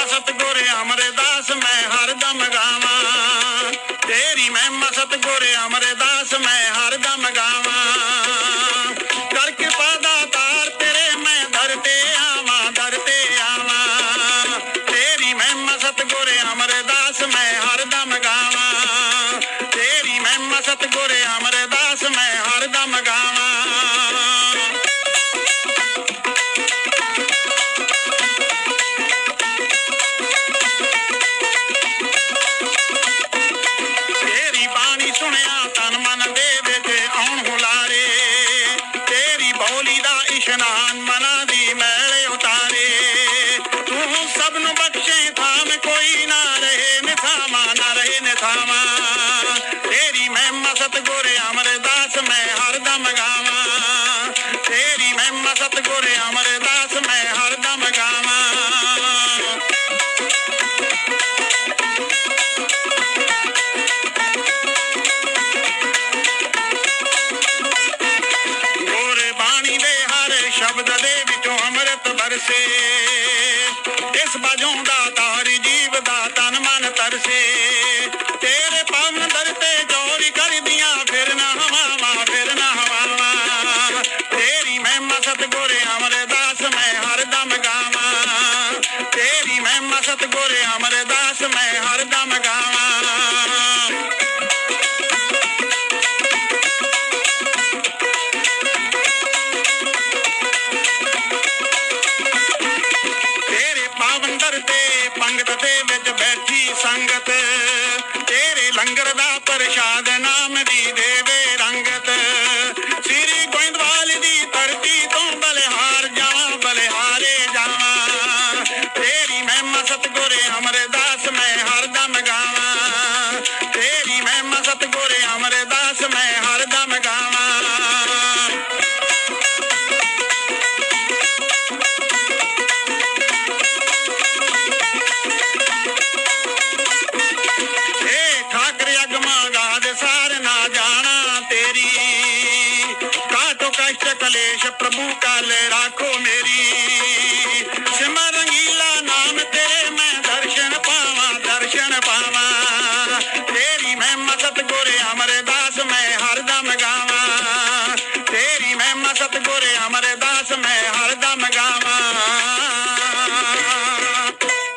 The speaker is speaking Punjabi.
ਮਹਿਮਾ ਸਤਗੁਰ ਅਮਰਦਾਸ, ਮੈਂ ਹਰ ਦਮ ਗਾਵਾਂ। ਤੇਰੀ ਮਹਿਮਾ ਸਤਗੁਰ ਅਮਰਦਾਸ, ਮੈਂ ਹਰ ਦਮ ਗਾਵਾਂ। ਕਰ ਕਿਰਪਾ ਤਾਰ ਤੇਰੇ, ਮੈਂ ਦਰ ਤੇ ਆਵਾਂ, ਦਰ ਤੇ ਆਵਾਂ। ਤੇਰੀ ਮਹਿਮਾ ਸਤਗੁਰ ਅਮਰਦਾਸ, ਮੈਂ ਹਰ ਦਮ ਗਾਵਾਂ। ਤੇਰੀ ਮਹਿਮਾ ਸਤਗੁਰ ਅਮਰਦਾਸ, ਮੈਂ ਹਰ ਦਮ ਗਾਵਾਂ। ਇਸ਼ਨਾਨ ਮਨਾਂ ਦੀ ਮੈਲ ਉਤਾਰੇ। ਤੂੰ ਸਭ ਨੂੰ ਬਖਸ਼ੇ, ਥਾਮ ਕੋਈ ਨਾ ਰਹੇ, ਨਿਥਾਵਾਂ ਨਾ ਰਹੇ, ਨਿਥਾਵਾਂ। ਤੇਰੀ ਮਹਿਮਾ ਸਤਗੁਰ ਅਮਰਦਾਸ, ਮੈਂ ਹਰ ਦਮ ਗਾਵਾਂ। ਤੇਰੀ ਮਹਿਮਾ ਸਤਗੁਰ ਅਮਰਦਾਸ, ਮੈਂ ਅੰਮ੍ਰਿਤ ਵਰਸੇ ਇਸ ਬਾਝੋਂ ਦਾ ਤਾਰੀ ਜੀਵ ਦਾ ਤਨ ਮਨ ਤਰਸੇ। ਤੇਰੇ ਪਾਵਨ ਦਰ ਤੇ ਚੋਰੀ ਕਰਦੀਆਂ, ਫਿਰ ਫਿਰਨਾ ਹਵਾਵਾਂ ਫਿਰਨਾ ਹਵਾਵਾਂ। ਤੇਰੀ ਮਹਿਮਾ ਸਤਗੁਰ ਅਮਰਦਾਸ, ਮੈਂ ਹਰ ਦਮ ਗਾਵਾਂ। ਤੇਰੀ ਮਹਿਮਾ ਸਤਗੁਰ ਅਮਰਦਾਸ, ਮੈਂ ਹਰ ਦਮ ਗਾਵਾਂ। ਦਰ ਤੇ ਪੰਗਤ ਦੇ ਵਿੱਚ ਬੈਠੀ ਸੰਗਤ। ਤੇਰੇ ਲੰਗਰ ਦਾ ਪ੍ਰਸ਼ਾਦ ਨਾਮ ਦੀ ਦੇਵੇ ਰੰਗਤ। ਸ੍ਰੀ ਗੋਇੰਦਵਾਲ ਦੀ ਧਰਤੀ ਤੋਂ ਬਲਿਹਾਰ ਜਾਵਾਂ, ਬਲਿਹਾਰੇ ਜਾਵਾਂ। ਤੇਰੀ ਮਹਿਮਾ ਸਤਗੁਰ ਅਮਰਦਾਸ ਪ੍ਰਭੂ ਕਸ਼ਟ ਕਲੇਸ਼ ਪ੍ਰਭੂ ਕਾਲ ਰਾਖੋ ਮੇਰੀ। ਸਿਮਰ ਰੰਗੀਲਾ ਨਾਮ ਤੇਰੇ ਮੈਂ ਦਰਸ਼ਨ ਪਾਵਾਂ ਦਰਸ਼ਨ ਪਾਵਾਂ। ਤੇਰੀ ਮੈਂ ਮਸਤ ਗੁਰ ਅਮਰਦਾਸ ਮੈਂ ਹਰਦਮ ਗਾਵਾਂ। ਤੇਰੀ ਮੈਂ ਮਸਤ ਗੁਰ ਅਮਰਦਾਸ ਮੈਂ ਹਰਦਮ ਗਾਵਾਂ।